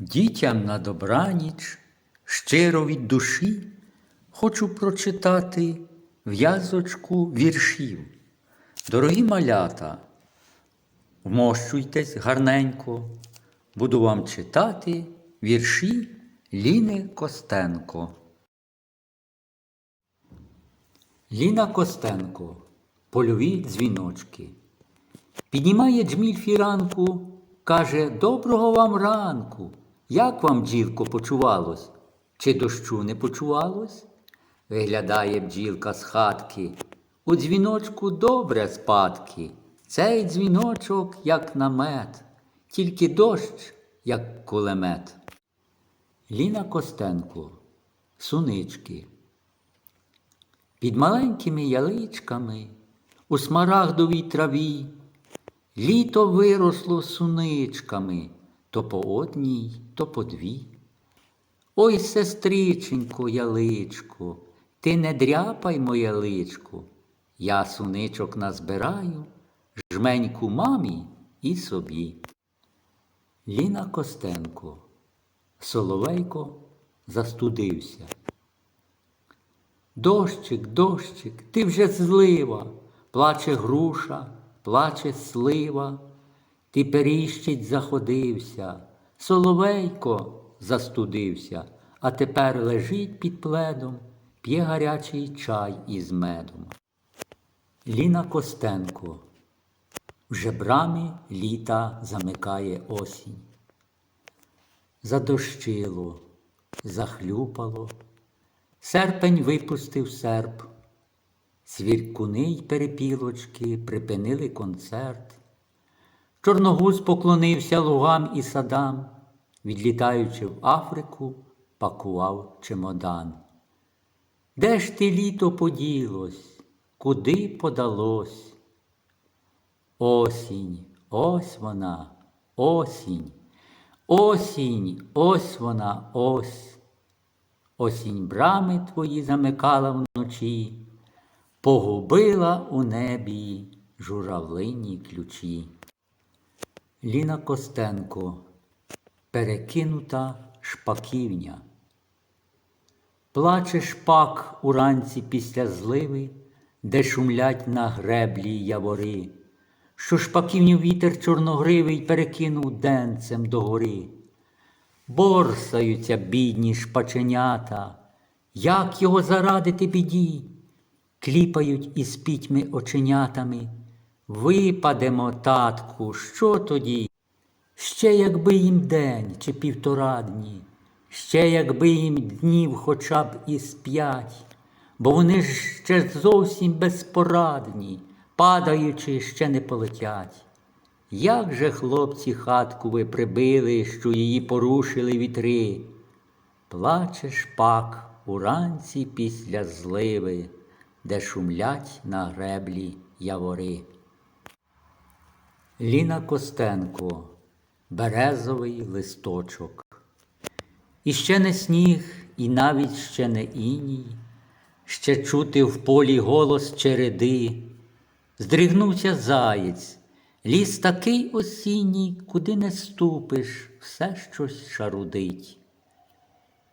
Дітям на добраніч, щиро від душі, хочу прочитати в'язочку віршів. Дорогі малята, вмощуйтесь гарненько, буду вам читати вірші Ліни Костенко. Ліна Костенко. Польові дзвіночки. Піднімає джміль фіранку, каже Доброго вам ранку. Як вам, бджілко, почувалось? Чи дощу не почувалось? Виглядає бджілка з хатки. У дзвіночку добре спадки. Цей дзвіночок, як намет, тільки дощ, як кулемет. Ліна Костенко. Сунички. Під маленькими яличками у смарагдовій траві літо виросло суничками то по одній, то по дві. Ой, сестриченько, яличко, ти не дряпай моє личко, я суничок назбираю, жменьку мамі і собі. Ліна Костенко, Соловейко застудився. Дощик, дощик, ти вже злива, плаче груша, плаче слива, ти періщить заходився, соловейко застудився, а тепер лежить під пледом, п'є гарячий чай із медом. Ліна Костенко вже брами літа замикає осінь. Задощило, захлюпало. Серпень випустив серп, свіркуни й перепілочки припинили концерт. Чорногуз поклонився лугам і садам, відлітаючи в Африку, пакував чемодан. Де ж ти літо поділось, куди подалось? Осінь, ось вона, осінь, осінь, ось вона, ось. Осінь брами твої замикала вночі, погубила у небі журавлині ключі. Ліна Костенко перекинута шпаківня. Плаче шпак уранці після зливи, де шумлять на греблі явори, що шпаківню вітер чорногривий перекинув денцем догори. Борсаються бідні шпаченята, як його зарадити біді, кліпають із пітьми оченятами. Випадемо, татку, що тоді? Ще якби їм день чи півтора дні, ще якби їм днів хоча б із п'ять, бо вони ж ще зовсім безпорадні, падаючи, ще не полетять. Як же хлопці хатку ви прибили, що її порушили вітри? Плаче шпак уранці після зливи, де шумлять на греблі явори. Ліна Костенко, березовий листочок. І ще не сніг, і навіть ще не іній, ще чути в полі голос череди, здригнувся заєць. Ліс такий осінній, куди не ступиш, все щось шарудить.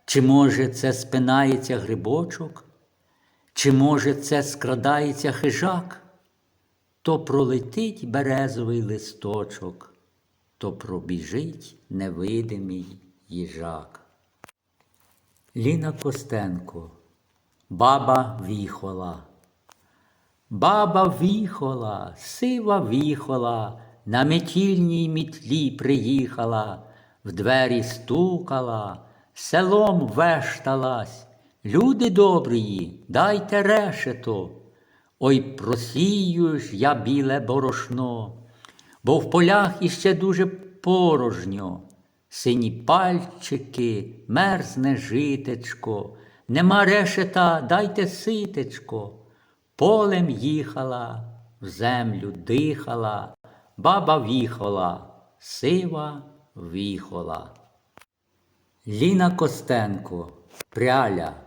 Чи, може, це спинається грибочок, чи, може, це скрадається хижак, то пролетить березовий листочок, то пробіжить невидимий їжак. Ліна Костенко, баба віхола. Баба віхола, сива віхола, на метільній мітлі приїхала, в двері стукала, селом вешталась. Люди добрії, дайте решето. Ой, просію ж я біле борошно, бо в полях іще дуже порожньо. Сині пальчики, мерзне житечко, нема решета, дайте ситечко. Полем їхала, в землю дихала, баба віхола, сива віхола. Ліна Костенко, пряля.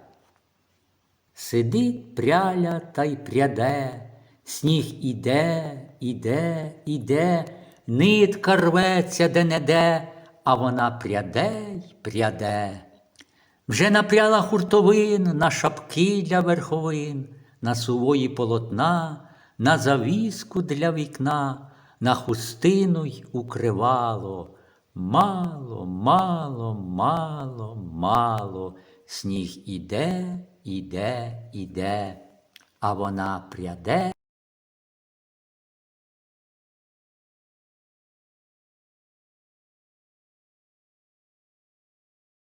Сидить пряля та й пряде, сніг іде, іде, іде, нитка рветься де не де, а вона пряде й пряде. Вже напряла хуртовин на шапки для верховин, на сувої полотна, на завіску для вікна, на хустину й укривало. Мало, мало, мало, мало, сніг іде, іде, іде, а вона пряде.